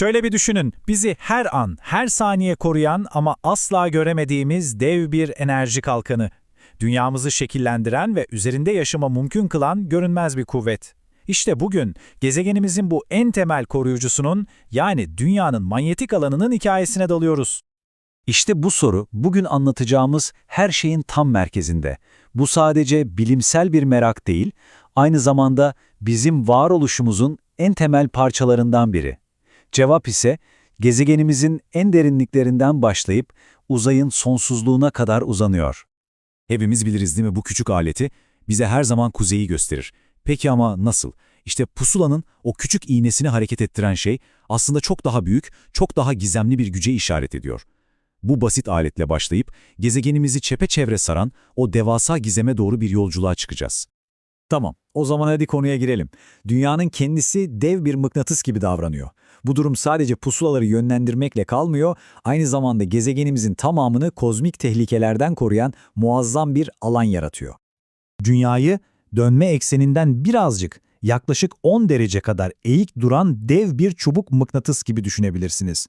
Şöyle bir düşünün, bizi her an, her saniye koruyan ama asla göremediğimiz dev bir enerji kalkanı. Dünyamızı şekillendiren ve üzerinde yaşama mümkün kılan görünmez bir kuvvet. İşte bugün gezegenimizin bu en temel koruyucusunun yani dünyanın manyetik alanının hikayesine dalıyoruz. İşte bu soru bugün anlatacağımız her şeyin tam merkezinde. Bu sadece bilimsel bir merak değil, aynı zamanda bizim varoluşumuzun en temel parçalarından biri. Cevap ise gezegenimizin en derinliklerinden başlayıp uzayın sonsuzluğuna kadar uzanıyor. Hepimiz biliriz değil mi bu küçük aleti bize her zaman kuzeyi gösterir. Peki ama nasıl? İşte pusulanın o küçük iğnesini hareket ettiren şey aslında çok daha büyük, çok daha gizemli bir güce işaret ediyor. Bu basit aletle başlayıp gezegenimizi çepeçevre saran o devasa gizeme doğru bir yolculuğa çıkacağız. Tamam, o zaman hadi konuya girelim. Dünyanın kendisi dev bir mıknatıs gibi davranıyor. Bu durum sadece pusulaları yönlendirmekle kalmıyor, aynı zamanda gezegenimizin tamamını kozmik tehlikelerden koruyan muazzam bir alan yaratıyor. Dünyayı dönme ekseninden birazcık, yaklaşık 10 derece kadar eğik duran dev bir çubuk mıknatıs gibi düşünebilirsiniz.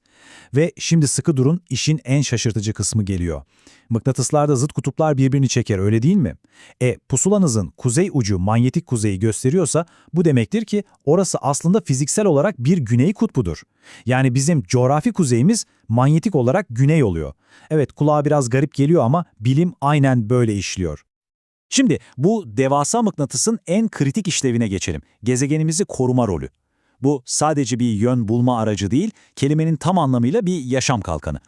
Ve şimdi sıkı durun, işin en şaşırtıcı kısmı geliyor. Mıknatıslarda zıt kutuplar birbirini çeker, öyle değil mi? E, pusulanızın kuzey ucu manyetik kuzeyi gösteriyorsa bu demektir ki orası aslında fiziksel olarak bir güney kutbudur. Yani bizim coğrafi kuzeyimiz manyetik olarak güney oluyor. Evet kulağa biraz garip geliyor ama bilim aynen böyle işliyor. Şimdi bu devasa mıknatısın en kritik işlevine geçelim. Gezegenimizi koruma rolü. Bu sadece bir yön bulma aracı değil, kelimenin tam anlamıyla bir yaşam kalkanı.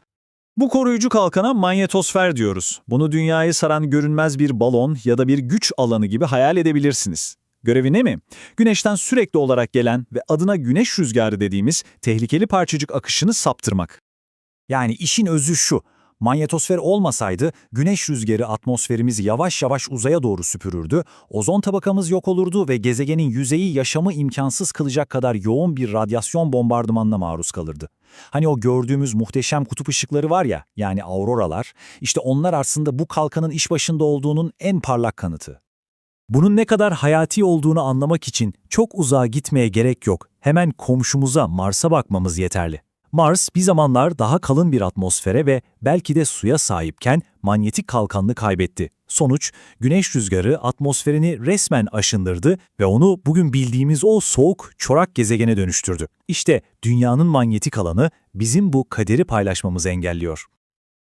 Bu koruyucu kalkana manyetosfer diyoruz. Bunu dünyayı saran görünmez bir balon ya da bir güç alanı gibi hayal edebilirsiniz. Görevi ne mi? Güneşten sürekli olarak gelen ve adına güneş rüzgarı dediğimiz tehlikeli parçacık akışını saptırmak. Yani işin özü şu, Manyetosfer olmasaydı güneş rüzgarı atmosferimizi yavaş yavaş uzaya doğru süpürürdü, ozon tabakamız yok olurdu ve gezegenin yüzeyi yaşamı imkansız kılacak kadar yoğun bir radyasyon bombardımanına maruz kalırdı. Hani o gördüğümüz muhteşem kutup ışıkları var ya, yani auroralar, işte onlar aslında bu kalkanın iş başında olduğunun en parlak kanıtı. Bunun ne kadar hayati olduğunu anlamak için çok uzağa gitmeye gerek yok. Hemen komşumuza Mars'a bakmamız yeterli. Mars bir zamanlar daha kalın bir atmosfere ve belki de suya sahipken manyetik kalkanını kaybetti. Sonuç, güneş rüzgarı atmosferini resmen aşındırdı ve onu bugün bildiğimiz o soğuk, çorak gezegene dönüştürdü. İşte dünyanın manyetik alanı bizim bu kaderi paylaşmamızı engelliyor.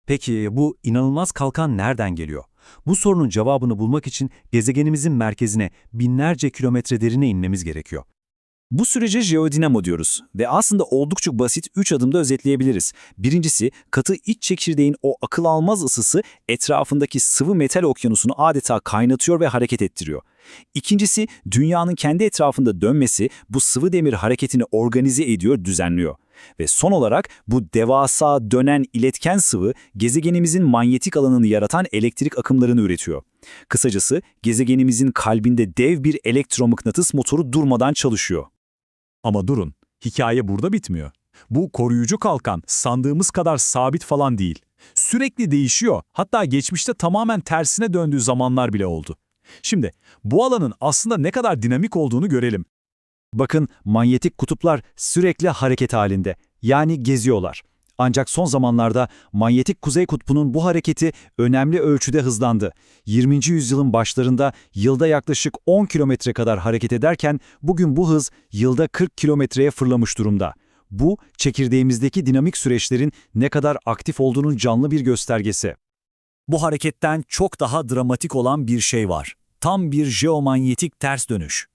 Peki bu inanılmaz kalkan nereden geliyor? Bu sorunun cevabını bulmak için gezegenimizin merkezine binlerce kilometre derine inmemiz gerekiyor. Bu sürece jeodinamo diyoruz ve aslında oldukça basit 3 adımda özetleyebiliriz. Birincisi katı iç çekirdeğin o akıl almaz ısısı etrafındaki sıvı metal okyanusunu adeta kaynatıyor ve hareket ettiriyor. İkincisi dünyanın kendi etrafında dönmesi bu sıvı demir hareketini organize ediyor, düzenliyor. Ve son olarak bu devasa dönen iletken sıvı gezegenimizin manyetik alanını yaratan elektrik akımlarını üretiyor. Kısacası gezegenimizin kalbinde dev bir elektromıknatıs motoru durmadan çalışıyor. Ama durun, hikaye burada bitmiyor. Bu koruyucu kalkan sandığımız kadar sabit falan değil. Sürekli değişiyor, hatta geçmişte tamamen tersine döndüğü zamanlar bile oldu. Şimdi bu alanın aslında ne kadar dinamik olduğunu görelim. Bakın manyetik kutuplar sürekli hareket halinde, yani geziyorlar. Ancak son zamanlarda manyetik kuzey kutbunun bu hareketi önemli ölçüde hızlandı. 20. yüzyılın başlarında yılda yaklaşık 10 kilometre kadar hareket ederken bugün bu hız yılda 40 kilometreye fırlamış durumda. Bu çekirdeğimizdeki dinamik süreçlerin ne kadar aktif olduğunun canlı bir göstergesi. Bu hareketten çok daha dramatik olan bir şey var. Tam bir jeomanyetik ters dönüş.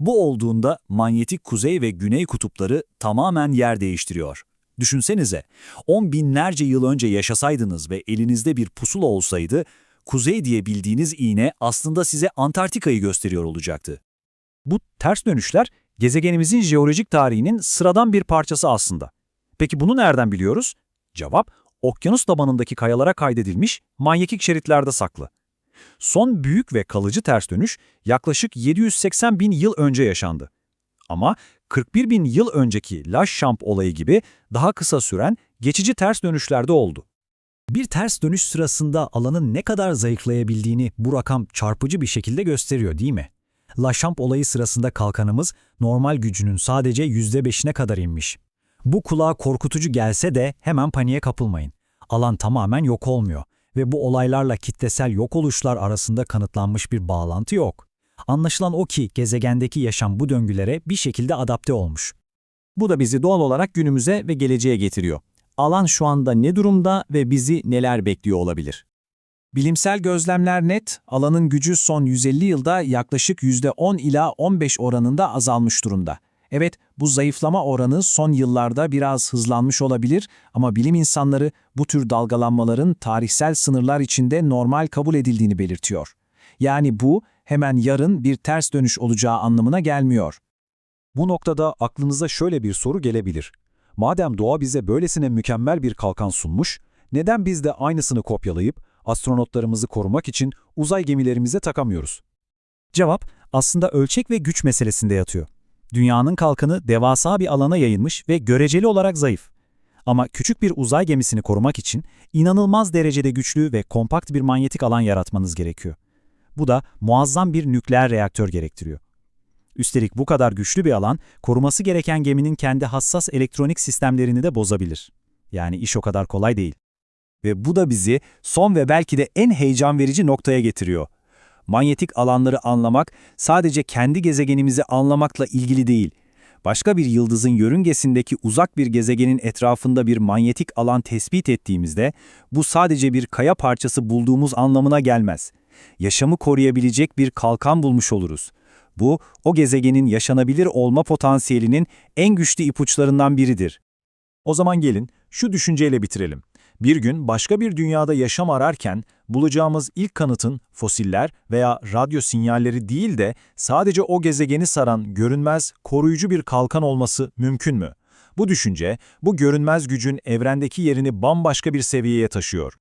Bu olduğunda manyetik kuzey ve güney kutupları tamamen yer değiştiriyor. Düşünsenize, on binlerce yıl önce yaşasaydınız ve elinizde bir pusula olsaydı, kuzey diye bildiğiniz iğne aslında size Antarktika'yı gösteriyor olacaktı. Bu ters dönüşler gezegenimizin jeolojik tarihinin sıradan bir parçası aslında. Peki bunu nereden biliyoruz? Cevap, okyanus tabanındaki kayalara kaydedilmiş manyetik şeritlerde saklı. Son büyük ve kalıcı ters dönüş yaklaşık 780 bin yıl önce yaşandı. Ama 41 bin yıl önceki Laşşamp olayı gibi daha kısa süren geçici ters dönüşlerde oldu. Bir ters dönüş sırasında alanın ne kadar zayıflayabildiğini bu rakam çarpıcı bir şekilde gösteriyor değil mi? Laşamp olayı sırasında kalkanımız normal gücünün sadece %5'ine kadar inmiş. Bu kulağa korkutucu gelse de hemen paniğe kapılmayın. Alan tamamen yok olmuyor ve bu olaylarla kitlesel yok oluşlar arasında kanıtlanmış bir bağlantı yok. Anlaşılan o ki gezegendeki yaşam bu döngülere bir şekilde adapte olmuş. Bu da bizi doğal olarak günümüze ve geleceğe getiriyor. Alan şu anda ne durumda ve bizi neler bekliyor olabilir? Bilimsel gözlemler net, alanın gücü son 150 yılda yaklaşık %10 ila 15 oranında azalmış durumda. Evet, bu zayıflama oranı son yıllarda biraz hızlanmış olabilir ama bilim insanları bu tür dalgalanmaların tarihsel sınırlar içinde normal kabul edildiğini belirtiyor. Yani bu hemen yarın bir ters dönüş olacağı anlamına gelmiyor. Bu noktada aklınıza şöyle bir soru gelebilir. Madem doğa bize böylesine mükemmel bir kalkan sunmuş, neden biz de aynısını kopyalayıp astronotlarımızı korumak için uzay gemilerimize takamıyoruz? Cevap aslında ölçek ve güç meselesinde yatıyor. Dünyanın kalkanı devasa bir alana yayılmış ve göreceli olarak zayıf. Ama küçük bir uzay gemisini korumak için inanılmaz derecede güçlü ve kompakt bir manyetik alan yaratmanız gerekiyor. Bu da muazzam bir nükleer reaktör gerektiriyor. Üstelik bu kadar güçlü bir alan, koruması gereken geminin kendi hassas elektronik sistemlerini de bozabilir. Yani iş o kadar kolay değil. Ve bu da bizi son ve belki de en heyecan verici noktaya getiriyor. Manyetik alanları anlamak sadece kendi gezegenimizi anlamakla ilgili değil. Başka bir yıldızın yörüngesindeki uzak bir gezegenin etrafında bir manyetik alan tespit ettiğimizde bu sadece bir kaya parçası bulduğumuz anlamına gelmez. Yaşamı koruyabilecek bir kalkan bulmuş oluruz. Bu, o gezegenin yaşanabilir olma potansiyelinin en güçlü ipuçlarından biridir. O zaman gelin şu düşünceyle bitirelim. Bir gün başka bir dünyada yaşam ararken bulacağımız ilk kanıtın fosiller veya radyo sinyalleri değil de sadece o gezegeni saran görünmez, koruyucu bir kalkan olması mümkün mü? Bu düşünce, bu görünmez gücün evrendeki yerini bambaşka bir seviyeye taşıyor.